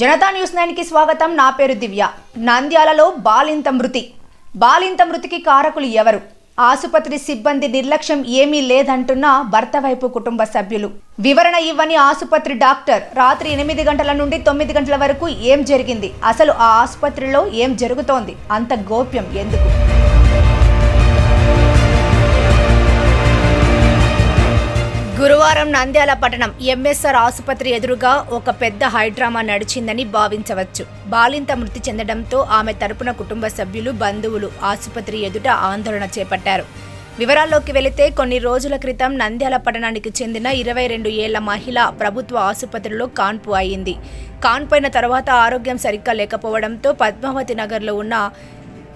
Janata news నైన్కి స్వాగతం. నా పేరు దివ్య. నంద్యాలలో బాలింత మృతి. బాలింత మృతికి కారకులు ఎవరు? ఆసుపత్రి సిబ్బంది నిర్లక్ష్యం ఏమీ లేదంటున్న భర్త వైపు కుటుంబ సభ్యులు. వివరణ ఇవ్వని ఆసుపత్రి డాక్టర్. రాత్రి ఎనిమిది గంటల నుండి తొమ్మిది గంటల వరకు ఏం జరిగింది? అసలు ఆ ఆసుపత్రిలో ఏం జరుగుతోంది? అంత గోప్యం ఎందుకు? గురువారం నంద్యాల పట్టణం ఎంఎస్ఆర్ ఆసుపత్రి ఎదురుగా ఒక పెద్ద హైడ్రామా నడిచిందని భావించవచ్చు. బాలింత మృతి చెందడంతో ఆమె తరపున కుటుంబ సభ్యులు బంధువులు ఆసుపత్రి ఎదుట ఆందోళన చేపట్టారు. వివరాల్లోకి వెళితే కొన్ని రోజుల క్రితం నంద్యాల పట్టణానికి చెందిన ఇరవై రెండు ఏళ్ళ మహిళ ప్రభుత్వ ఆసుపత్రిలో కాన్పు అయింది. కాన్పోయిన తర్వాత ఆరోగ్యం సరిగ్గా లేకపోవడంతో పద్మావతి నగర్లో ఉన్న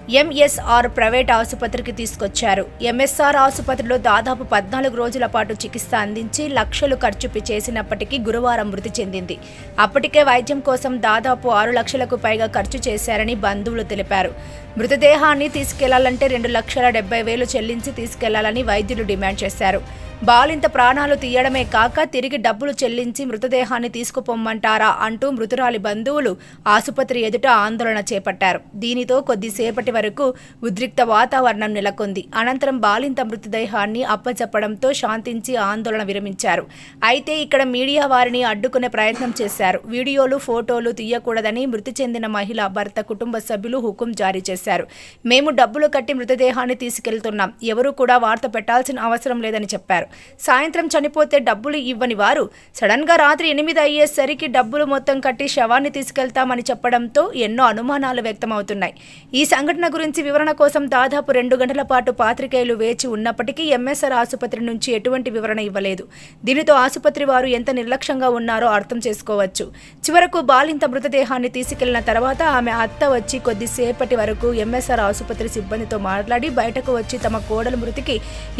ఎంఎస్ఆర్ ప్రైవేట్ ఆసుపత్రికి తీసుకొచ్చారు. ఎంఎస్ఆర్ ఆసుపత్రిలో దాదాపు పద్నాలుగు రోజుల పాటు చికిత్స అందించి లక్షలు ఖర్చు చేసినప్పటికీ గురువారం మృతి చెందింది. అప్పటికే వైద్యం కోసం దాదాపు ఆరు లక్షలకు పైగా ఖర్చు చేశారని బంధువులు తెలిపారు. మృతదేహాన్ని తీసుకెళ్ళాలంటే రెండు లక్షల డెబ్బై వేలు చెల్లించి తీసుకెళ్ళాలని వైద్యులు డిమాండ్ చేశారు. బాలింత ప్రాణాలు తీయడమే కాక తిరిగి డబ్బులు చెల్లించి మృతదేహాన్ని తీసుకుపోమ్మంటారా అంటూ మృతురాలి బంధువులు ఆసుపత్రి ఎదుట ఆందోళన చేపట్టారు. దీనితో కొద్దిసేపటి వరకు ఉద్రిక్త వాతావరణం నెలకొంది. అనంతరం బాలింత మృతదేహాన్ని అప్పచెప్పడంతో శాంతించి ఆందోళన విరమించారు. అయితే ఇక్కడ మీడియా వారిని అడ్డుకునే ప్రయత్నం చేశారు. వీడియోలు ఫోటోలు తీయకూడదని మృతి చెందిన మహిళ భర్త కుటుంబ సభ్యులు హుకుం జారీ చేశారు. మేము డబ్బులు కట్టి మృతదేహాన్ని తీసుకెళ్తున్నాం. ఎవరూ కూడా వార్త పెట్టాల్సిన అవసరం లేదని చెప్పారు. సాయంత్రం చనిపోతే డబ్బులు ఇవ్వని వారు సడన్గా రాత్రి ఎనిమిది అయ్యేసరికి డబ్బులు మొత్తం కట్టి శవాన్ని తీసుకెళ్తామని చెప్పడంతో ఎన్నో అనుమానాలు వ్యక్తమవుతున్నాయి. ఈ సంఘటన గురించి వివరణ కోసం దాదాపు రెండు గంటల పాటు పాత్రికేయులు వేచి ఉన్నప్పటికీ ఎంఎస్ఆర్ ఆసుపత్రి నుంచి ఎటువంటి వివరణ ఇవ్వలేదు. దీనితో ఆసుపత్రి వారు ఎంత నిర్లక్ష్యంగా ఉన్నారో అర్థం చేసుకోవచ్చు. చివరకు బాలింత మృతదేహాన్ని తీసుకెళ్ళిన తర్వాత ఆమె అత్త వచ్చి కొద్దిసేపటి వరకు ఎంఎస్ఆర్ ఆసుపత్రి సిబ్బందితో మాట్లాడి బయటకు వచ్చి తమ కోడలు మృతికి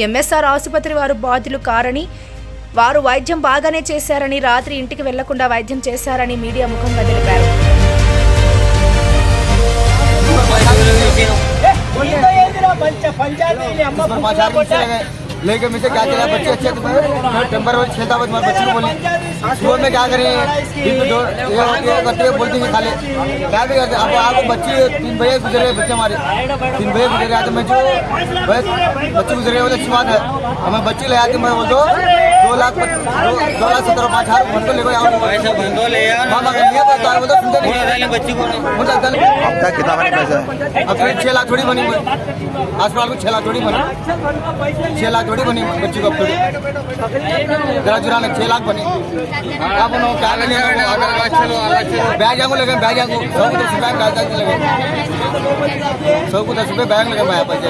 ఎంఎస్ఆర్ ఆసుపత్రి వారు బాధ్యులు కారని వారు వైద్యం బాగానే చేశారని రాత్రి ఇంటికి వెళ్ళకుండా వైద్యం చేశారని మీడియా ముఖంగా తెలిపారు. పంచాయతీ लेकिन मुझे क्या चला बच्चे अच्छे टेम्पर वाले छः दावत हमारे बच्चे को बोली स्कूल में क्या करें ये करते हैं, बोलते हैं खाले क्या भी करते अब आपको बच्चे, तीन भैया गुजरे बच्चे हमारे। तीन भैया गुजरे आते तो मैं जो बच्चे गुजरे वो तो अच्छी बात है। हमें बच्चे ले आते मैं बोल दो लाख दो लाख सत्रह पाँच हज़ार बंदो ले पैसा बंदो ले तो कितना बड़ा पैसा? अब फिर छह लाख थोड़ी बनी अस्पताल को छह लाख थोड़ी बनी। छह लाख थोड़ी बनी बच्ची को थोड़ी। जरा जुराने छह लाख बनी। अब उन्होंने क्या करने बैग जाऊँगा लेकिन बैग जाऊँगा सौ को दस रुपये बैग लगे सौ को दस रुपये बैग लगे मैं पैसे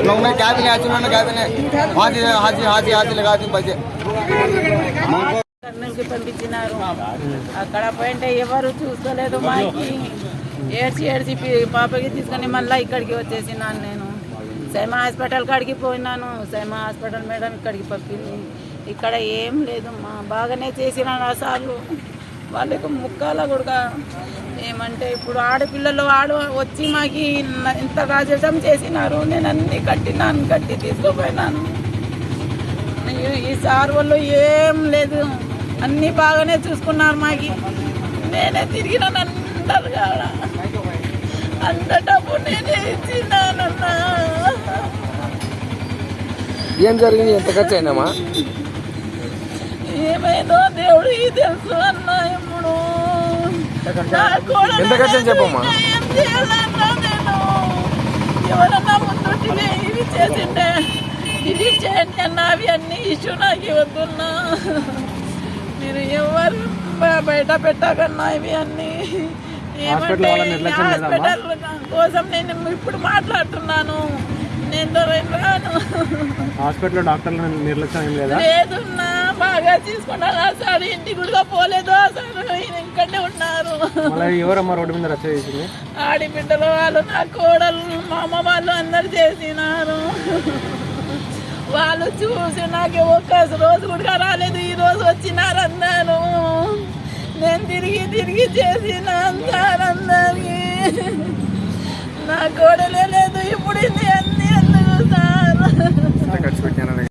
उन्होंने क्या भी नहीं आज उन्होंने क्या भी नहीं। हाथी हाथी हाथी हाथी लगा दी। కర్నూలుకి పంపించినారు. అక్కడ పోయింటే ఎవరు చూసుకోలేదు మాకి. ఏడ్చి ఏడ్చి పాపకి తీసుకొని మళ్ళీ ఇక్కడికి వచ్చేసినాను నేను. సైమా హాస్పిటల్ కాడికి పోయినాను. సైమా హాస్పిటల్ మేడం ఇక్కడికి పంపింది. ఇక్కడ ఏం లేదు మా బాగానే చేసినాను సార్లు. వాళ్ళకు ముక్కాల కూడా ఏమంటే ఇప్పుడు ఆడపిల్లలు ఆడ వచ్చి మాకి ఇంత- ఇంత రాజసం చేసినారు. నేను అన్ని కట్టినాను కట్టి తీసుకుపోయినాను. ఈ సార్ వాళ్ళు ఏం లేదు. అన్ని బాగానే చూసుకున్నారు మాకి. నేనే తిరిగిన అందరు కాడ. అంత డబ్బు నేనే ఇచ్చినానన్నా. ఏం జరిగింది? ఎంత ఖర్చు అయిందమ్మా ఏమైందో దేవుడికి తెలుసు అన్న ఇప్పుడు ఎంత ఖర్చు అయింది చెప్పమ్మా? ఎవరన్నా ముందుంటే ఇవి చేసిండే ఇది చేయండి అన్న అవి అన్ని ఇష్యూ నాకు వద్దున్నా మీరు ఎవరు బయట పెట్టకన్నా ఇవి అన్ని. ఏమంటే హాస్పిటల్ కోసం నేను ఇప్పుడు మాట్లాడుతున్నాను. నేను దొరకను హాస్పిటల్లో డాక్టర్ల నిర్లక్ష్యం ఏం లేదా? లేదున్నా బాగా తీసుకున్నాను సార్ ఇంటికి కూడా పోలేదు. సార్ ఇక్కడే ఉన్నారు. ఎవరమ్మా రోడ్డు మీద రచ్చ చేసింది? ఆడిబిడ్డల వాళ్ళు నా కోడలు మా అమ్మ వాళ్ళు అందరు చేసినారు. వాళ్ళు చూసి నాకు ఒక్క రోజు కూడా రాలేదు. ఈ రోజు వచ్చినారన్నాను. నేను తిరిగి తిరిగి చేసిన సార్ నా కోడలే లేదు. ఇప్పుడు అన్ని ఎందుకు సార్?